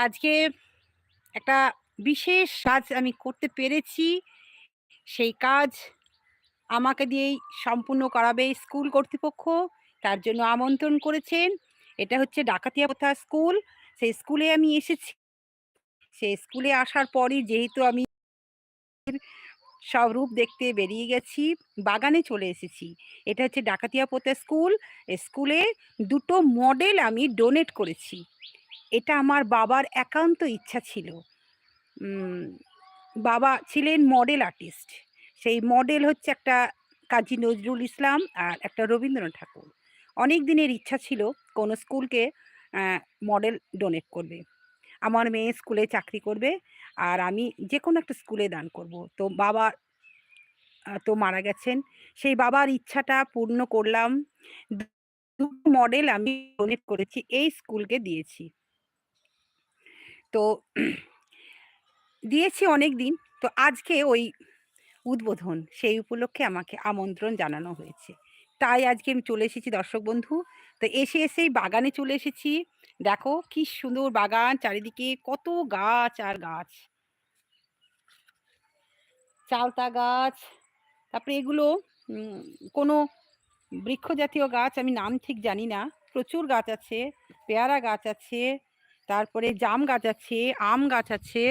আজকে একটা বিশেষ কাজ আমি করতে পেরেছি। সেই কাজ আমাকে দিয়েই সম্পূর্ণ করাবে স্কুল কর্তৃপক্ষ। তার জন্য আমন্ত্রণ করেছেন। এটা হচ্ছে ডাকাতিয়া প্রথা স্কুল। সেই স্কুলে আমি এসেছি। সেই স্কুলে আসার পরই যেহেতু আমি সব রূপ দেখতে বেরিয়ে গেছি, বাগানে চলে এসেছি। এটা হচ্ছে ডাকাতিয়া প্রথা স্কুল। স্কুলে দুটো মডেল আমি ডোনেট করেছি। এটা আমার বাবার একান্ত ইচ্ছা ছিল। বাবা ছিলেন মডেল আর্টিস্ট। সেই মডেল হচ্ছে একটা কাজী নজরুল ইসলাম আর একটা রবীন্দ্রনাথ ঠাকুর। অনেক দিনের ইচ্ছা ছিল কোনো স্কুলকে মডেল ডোনেট করবে। আমার মেয়ে স্কুলে চাকরি করবে আর আমি যে কোনো একটা স্কুলে দান করব। তো বাবা তো মারা গেছেন। সেই বাবার ইচ্ছাটা পূর্ণ করলাম। মডেল আমি ডোনেট করেছি। এই স্কুলকে দিয়েছি। তো দিয়েছি অনেক দিন তো আজকে ওই উদ্বোধন, সেই উপলক্ষে আমাকে আমন্ত্রণ জানানো হয়েছে। তাই আজকে আমি চলে এসেছি দর্শক বন্ধু। তো এসে, এসেই বাগানে চলে এসেছি। দেখো কি সুন্দর বাগান, চারিদিকে কত গাছ আর গাছ। চালতা গাছ, তারপরে এগুলো কোনো বৃক্ষ জাতীয় গাছ আমি নাম ঠিক জানি না। প্রচুর গাছ আছে, পেয়ারা গাছ আছে, তারপরে জাম গাছ আছে, আম গাছ আছে।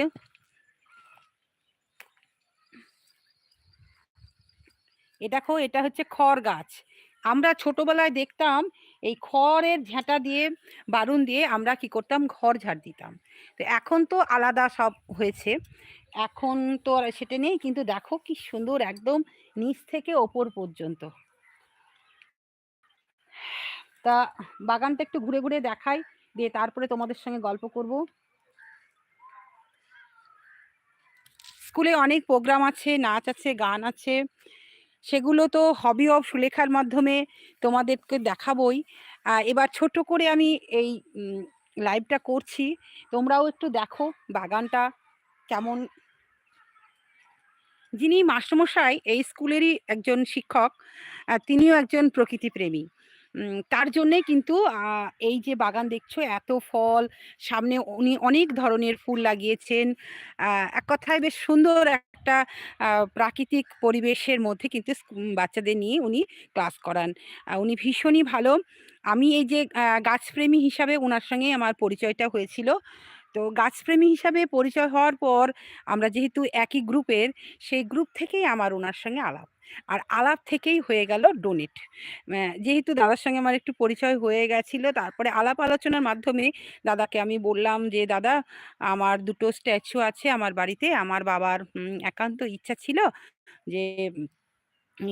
এ দেখো এটা হচ্ছে খড় গাছ। আমরা ছোটবেলায় দেখতাম এই খড়ের ঝাঁটা দিয়ে, বারুন দিয়ে আমরা কি করতাম ঘর ঝাড় দিতাম। তো এখন তো আলাদা সব হয়েছে। এখন তো আর সেটা নেই কিন্তু দেখো কি সুন্দর একদম নিচ থেকে ওপর পর্যন্ত। তা বাগানটা একটু ঘুরে, ঘুরে দেখাই। দিয়ে তারপরে তোমাদের সঙ্গে গল্প করব। স্কুলে অনেক প্রোগ্রাম আছে, নাচ আছে, গান আছে। সেগুলো তো হবি অফ সুলেখার মাধ্যমে তোমাদেরকে দেখাবোই। এবার ছোট করে আমি এই লাইভটা করছি। তোমরাও একটু দেখো বাগানটা কেমন যিনি মাস্টারমশাই এই স্কুলেরই একজন শিক্ষক। তিনিও একজন প্রকৃতিপ্রেমী। তার জন্যে কিন্তু এই যে বাগান দেখছ এত ফল, সামনে উনি অনেক ধরনের ফুল লাগিয়েছেন। এক কথায় বেশ সুন্দর একটা প্রাকৃতিক পরিবেশের মধ্যে কিন্তু বাচ্চাদের নিয়ে উনি ক্লাস করান। উনি ভীষণই ভালো। আমি এই যে গাছপ্রেমী হিসাবে ওনার সঙ্গে আমার পরিচয়টা হয়েছিল। তো গাছপ্রেমী হিসাবে পরিচয় হওয়ার পর আমরা যেহেতু একই গ্রুপের, সেই গ্রুপ থেকেই আমার ওনার সঙ্গে আলাপ। আর আলাপ থেকেই হয়ে গেল ডোনেট। যেহেতু দাদার সঙ্গে আমার একটু পরিচয় হয়ে গেছিল, তারপরে আলাপ আলোচনার মাধ্যমে দাদাকে আমি বললাম যে, "দাদা আমার দুটো স্ট্যাচু আছে আমার বাড়িতে। আমার বাবার একান্ত ইচ্ছা ছিল যে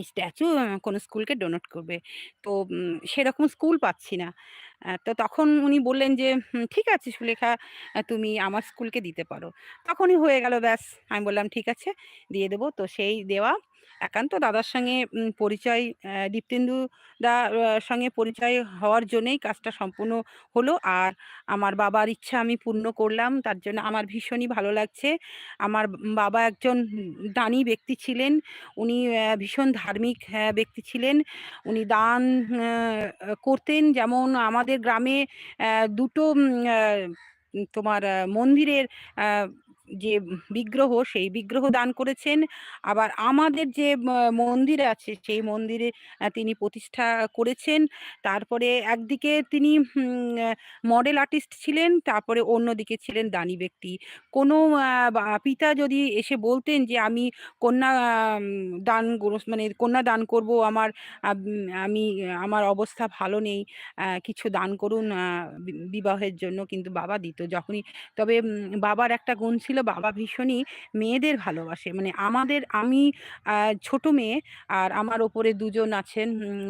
স্ট্যাচু কোনো স্কুলকে ডোনেট করবে। তো সেরকম স্কুল পাচ্ছি না।" তো তখন উনি বললেন যে, "হুম ঠিক আছে সুলেখা তুমি আমার স্কুলকে দিতে পারো।" তখনই হয়ে গেল ব্যাস। আমি বললাম, "ঠিক আছে দিয়ে দেবো তো সেই দেওয়া একান্ত দাদার সঙ্গে পরিচয় দীপ্তেন্দু দা আ সঙ্গে পরিচয় হওয়ার জন্যেই কাজটা সম্পূর্ণ হলো। আর আমার বাবার ইচ্ছা আমি পূর্ণ করলাম। তার জন্য আমার ভীষণই ভালো লাগছে। আমার বাবা একজন দানী ব্যক্তি ছিলেন। উনি ভীষণ ধার্মিক ব্যক্তি ছিলেন। উনি দান করতেন যেমন আমাদের গ্রামে দুটো তোমার মন্দিরের যে বিগ্রহ, সেই বিগ্রহ দান করেছেন। আবার আমাদের যে মন্দির আছে, সেই মন্দিরে তিনি প্রতিষ্ঠা করেছেন। তারপরে একদিকে তিনি মডেল আর্টিস্ট ছিলেন, তারপরে অন্যদিকে ছিলেন দানী ব্যক্তি। কোনো পিতা যদি এসে বলতেন যে, "আমি কন্যা দান মানে কন্যা দান করব, আমার আমি আমার অবস্থা ভালো নেই। কিছু দান করুন বিবাহের জন্য।" কিন্তু বাবা দিত যখনই তবে বাবার একটা গুণ ছিল, বাবা ভীষণই মেয়েদের ভালোবাসে। মানে আমাদের আমি ছোট মেয়ে আর আমার ওপরে দুজন আছেন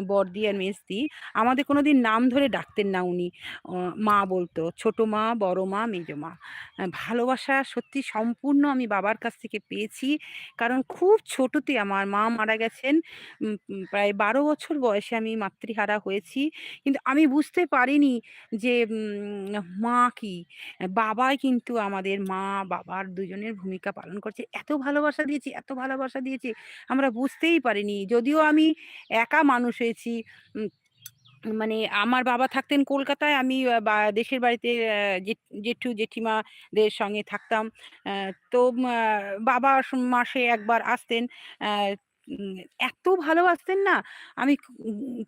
বড়দি আর মেজদি। আমাদের কোনোদিন নাম ধরে ডাকতেন না উনি। মা বলতো ছোট মা, বড় মা, মেজো মা। ভালোবাসা সত্যি সম্পূর্ণ আমি বাবার কাছ থেকে পেয়েছি। কারণ খুব ছোটতে আমার মা মারা গেছেন। প্রায় ১২ বছর বয়সে আমি মাতৃহারা হয়েছি। কিন্তু আমি বুঝতে পারিনি যে মা কি? বাবাই কিন্তু আমাদের মা, বাবার দুজনের ভূমিকা পালন করছে। এত ভালোবাসা দিয়েছি, এত ভালোবাসা দিয়েছি, আমরা বুঝতেই পারিনি। যদিও আমি একা মানুষ হয়েছি। মানে আমার বাবা থাকতেন কলকাতায়। আমি দেশের বাড়িতে জেঠু, জেঠিমাদের সঙ্গে থাকতাম। তো বাবা মাসে একবার আসতেন। এত ভালোবাসতেন না, আমি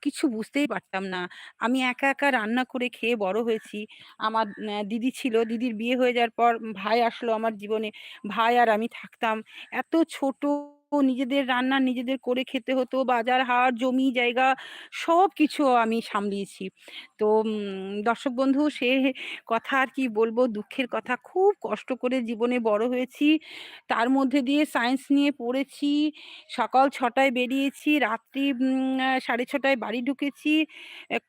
কিছু বুঝতেই পারতাম না। আমি একা, একা রান্না করে খেয়ে বড় হয়েছি। আমার দিদি ছিল। দিদির বিয়ে হয়ে যাওয়ার পর ভাই আসলো আমার জীবনে। ভাই আর আমি থাকতাম। এত ছোট নিজেদের রান্না নিজেদের করে খেতে হতো। বাজার, হাট, জমি জায়গা সব কিছু আমি সামলিয়েছি। তো দর্শক বন্ধু সে কথা আর কি বলব, দুঃখের কথা। খুব কষ্ট করে জীবনে বড় হয়েছি। তার মধ্যে দিয়ে সায়েন্স নিয়ে পড়েছি। সকাল ছটায় বেরিয়েছি, রাত্রি সাড়ে ছটায় বাড়ি ঢুকেছি।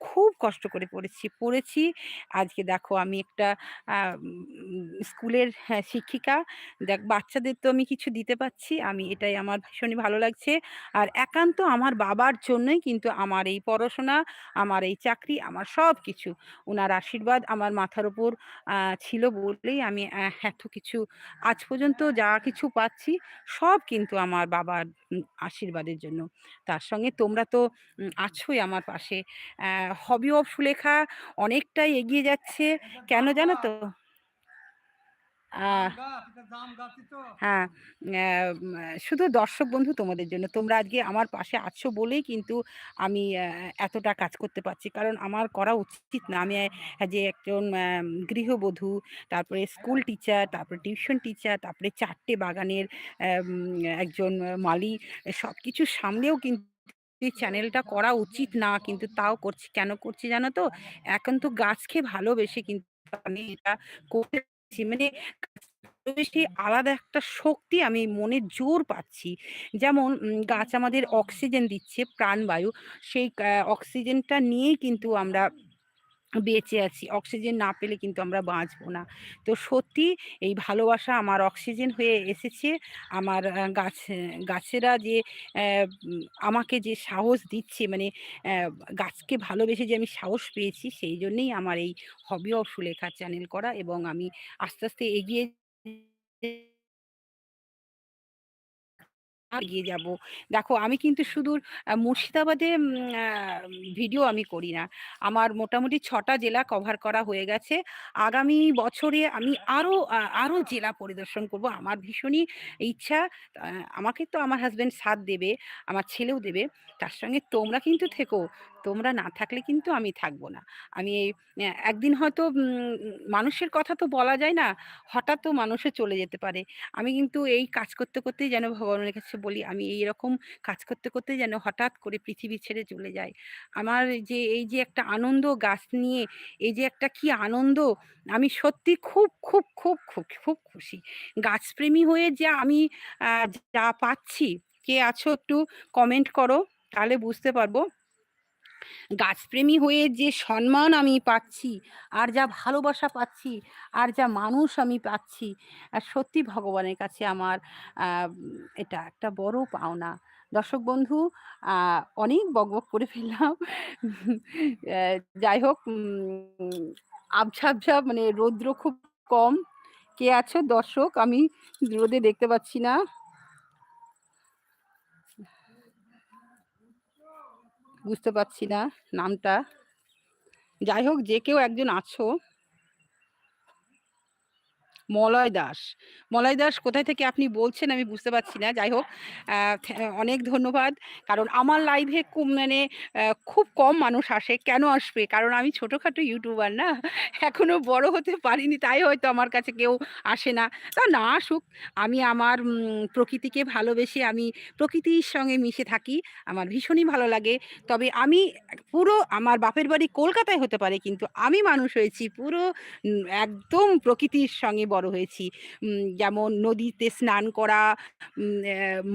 খুব কষ্ট করে পড়েছি। পড়েছি। আজকে দেখো আমি একটা স্কুলের হ্যাঁ, শিক্ষিকা। দেখ বাচ্চাদের তো আমি কিছু দিতে পারছি। আমি এটাই আমার ভীষণই ভালো লাগছে। আর একান্ত আমার বাবার জন্যই কিন্তু আমার এই পড়াশোনা, আমার এই চাকরি, আমার সব কিছু ওনার আশীর্বাদ আমার মাথার উপর ছিল বলেই আমি এত কিছু আজ পর্যন্ত যা কিছু পাচ্ছি, সব কিন্তু আমার বাবার আশীর্বাদের জন্য। তার সঙ্গে তোমরা তো আছোই আমার পাশে। হবি অফ সুলেখা অনেকটাই এগিয়ে যাচ্ছে। কেন জানো তো? জাম আহ গাছ, এটা জাম গাছই তো? হ্যাঁ, শুধু দর্শক বন্ধু তোমাদের জন্য। তোমরা আজকে আমার পাশে আছো বলেই কিন্তু আমি এতটা কাজ করতে পারছি। কারণ আমার করা উচিত না। আমি যে একজন গৃহবধূ, তারপরে স্কুল টিচার, তারপরে টিউশন টিচার, তারপরে চারটে বাগানের একজন মালি। সবকিছু সামলেও কিন্তু এই চ্যানেলটা করা উচিত না। কিন্তু তাও করছি। কেন করছি জানো তো? একান্ত গাছকে ভালোবেসে কিন্তু আমি এটা করতেছি। মানে বেশি আলাদা একটা শক্তি আমি মনে জোর পাচ্ছি। যেমন গাছ আমাদের অক্সিজেন দিচ্ছে প্রাণবায়ু। সেই অক্সিজেনটা নিয়েই কিন্তু আমরা বেঁচে আছি। অক্সিজেন না পেলে কিন্তু আমরা বাঁচবো না। তো সত্যি এই ভালোবাসা আমার অক্সিজেন হয়ে এসেছে। আমার গাছ গাছেরা যে আমাকে যে সাহস দিচ্ছে মানে গাছকে ভালোবেসে যে আমি সাহস পেয়েছি সেই জন্যেই আমার এই হবি অফ সুলেখা চ্যানেল করা এবং আমি আস্তে, আস্তে এগিয়ে এগিয়ে যাব দেখো আমি কিন্তু শুধু মুর্শিদাবাদে ভিডিও আমি করি না। আমার মোটামুটি ছটা জেলা কভার করা হয়ে গেছে। আগামী বছরে আমি আরও আরও জেলা পরিদর্শন করব। আমার ভীষণই ইচ্ছা। আমাকে তো আমার হাজব্যান্ড সাথ দেবে, আমার ছেলেও দেবে। তার সঙ্গে তোমরা কিন্তু থেকো। তোমরা না থাকলে কিন্তু আমি থাকব না। আমি একদিন হয়তো মানুষের কথা তো বলা যায় না। হঠাৎও মানুষও চলে যেতে পারে। আমি কিন্তু এই কাজ করতে, করতেই যেন ভগবানের কাছে বলি আমি এই রকম কাজ করতে, করতে যেন হঠাৎ করে পৃথিবী ছেড়ে চলে যাই। আমার যে এই যে একটা আনন্দ গাছ নিয়ে, এই যে একটা কি আনন্দ আমি সত্যি খুব, খুব, খুব, খুব, খুব খুশি। গাছপ্রেমী হয়ে যে আমি যা পাচ্ছি, কে আছো একটু কমেন্ট করো তাহলে বুঝতে পারব। গাছপ্রেমী হয়ে যে সম্মান আমি পাচ্ছি, আর যা ভালোবাসা পাচ্ছি, আর যা মানুষ আমি পাচ্ছি, আ সত্যি ভগবানের কাছে আমার এটা একটা বড় পাওনা। দর্শক বন্ধু অনেক বকবক করে ফেললাম। যাই হোক উম আবছা, আবছা মানে রৌদ্র খুব কম। কে আছো দর্শক? আমি রোদে দেখতে পাচ্ছি না। বুঝতে পারছি না নামটা। যাই হোক যে কেউ একজন আছো মলয় দাস। মলয় দাস কোথায় থেকে আপনি বলছেন আমি বুঝতে পারছি না। যাই হোক অনেক ধন্যবাদ। কারণ আমার লাইভে মানে খুব কম মানুষ আসে। কেন আসবে? কারণ আমি ছোটোখাটো ইউটিউবার না? এখনও বড় হতে পারিনি, তাই হয়তো আমার কাছে কেউ আসে না। তা না আসুক। আমি আমার প্রকৃতিকে ভালোবেসে আমি প্রকৃতির সঙ্গে মিশে থাকি। আমার ভীষণই ভালো লাগে। তবে আমি পুরো আমার বাপের বাড়ি কলকাতায় হতে পারে, কিন্তু আমি মানুষ হয়েছি পুরো একদম প্রকৃতির সঙ্গে বড় হয়েছি। যেমন নদীতে স্নান করা,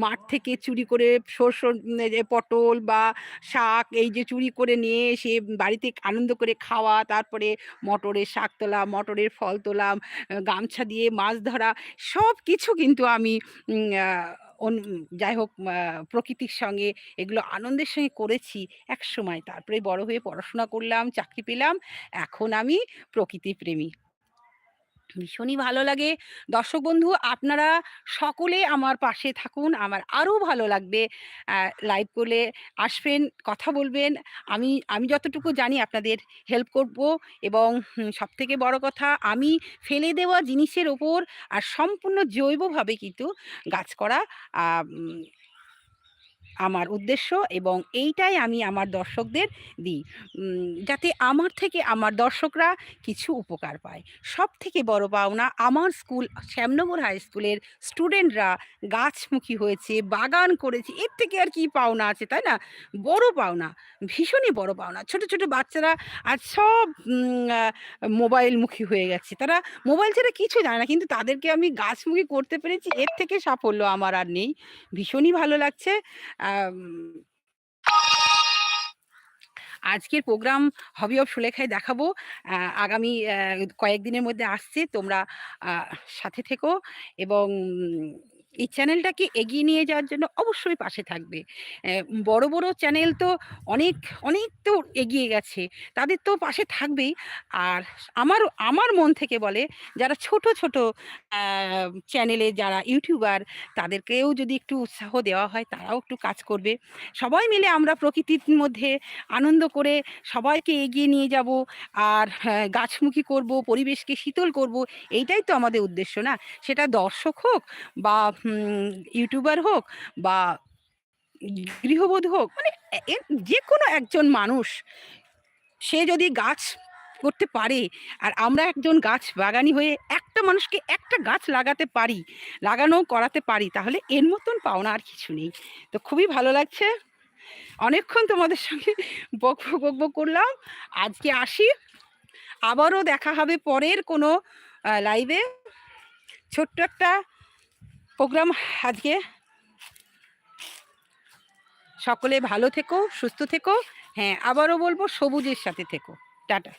মাঠ থেকে চুরি করে শস্য পটল বা শাক এই যে চুরি করে নিয়ে এসে বাড়িতে আনন্দ করে খাওয়া, তারপরে মটরের শাক তোলা, মটরের ফল তোলা, গামছা দিয়ে মাছ ধরা সব কিছু কিন্তু আমি যাই হোক প্রকৃতির সঙ্গে এগুলো আনন্দের সঙ্গে করেছি এক সময় তারপরে বড় হয়ে পড়াশোনা করলাম, চাকরি পেলাম। এখন আমি প্রকৃতি প্রেমী। ভীষণই ভালো লাগে। দর্শক বন্ধু আপনারা সকলে আমার পাশে থাকুন। আমার আরও ভালো লাগবে। লাইভ করলে আসবেন, কথা বলবেন। আমি আমি যতটুকু জানি আপনাদের হেল্প করব এবং হুম সবথেকে বড় কথা আমি ফেলে দেওয়া জিনিসের ওপর আর সম্পূর্ণ জৈবভাবে কিন্তু গাছ করা আমার উদ্দেশ্য এবং এইটাই আমি আমার দর্শকদের দিই। যাতে আমার থেকে আমার দর্শকরা কিছু উপকার পায়। সব থেকে বড় পাওনা আমার স্কুল শ্যামনগর হাই স্কুলের স্টুডেন্টরা গাছমুখী হয়েছে, বাগান করেছে। এর থেকে আর কি পাওনা আছে, তাই না? বড় পাওনা, ভীষণই বড় পাওনা। ছোট, ছোট বাচ্চারা আজ সব মোবাইলমুখী হয়ে গেছে। তারা মোবাইল ছাড়া কিছু জানে না। কিন্তু তাদেরকে আমি গাছমুখী করতে পেরেছি এর থেকে সাফল্য আমার আর নেই। ভীষণই ভালো লাগছে। আজকের প্রোগ্রাম হবি অফ সুলেখায় দেখাবো। আগামী কয়েকদিনের মধ্যে আসছে। তোমরা সাথে থেকো এবং এই চ্যানেলটাকে এগিয়ে নিয়ে যাওয়ার জন্য অবশ্যই পাশে থাকবে। বড়, বড় চ্যানেল তো অনেক, অনেক তো এগিয়ে গেছে। তাদের তো পাশে থাকবেই। আর আমার আমার মন থেকে বলে যারা ছোট, ছোট চ্যানেলে যারা ইউটিউবার তাদেরকেও যদি একটু উৎসাহ দেওয়া হয় তারাও একটু কাজ করবে। সবাই মিলে আমরা প্রকৃতির মধ্যে আনন্দ করে সবাইকে এগিয়ে নিয়ে যাব। আর গাছমুখী করব, পরিবেশকে শীতল করব। এইটাই তো আমাদের উদ্দেশ্য না? সেটা দর্শক হোক বা ইউটিউবার হোক বা গৃহবধূ হোক মানে এ এর যেকোনো একজন মানুষ সে যদি গাছ করতে পারে আর আমরা একজন গাছ বাগানি হয়ে একটা মানুষকে একটা গাছ লাগাতে পারি, লাগানো করাতে পারি তাহলে এর মতন পাওনা আর কিছু নেই। তো খুবই ভালো লাগছে। অনেকক্ষণ তোমাদের সঙ্গে বকবক, বকবক করলাম। আজকে আসি। আবারও দেখা হবে পরের কোনো লাইভে। ছোট্ট একটা প্রোগ্রাম আজকে। সকলে ভালো থেকো, সুস্থ থেকো। হ্যাঁ, আবারও বলব সবুজের সাথে থেকো। টাটা।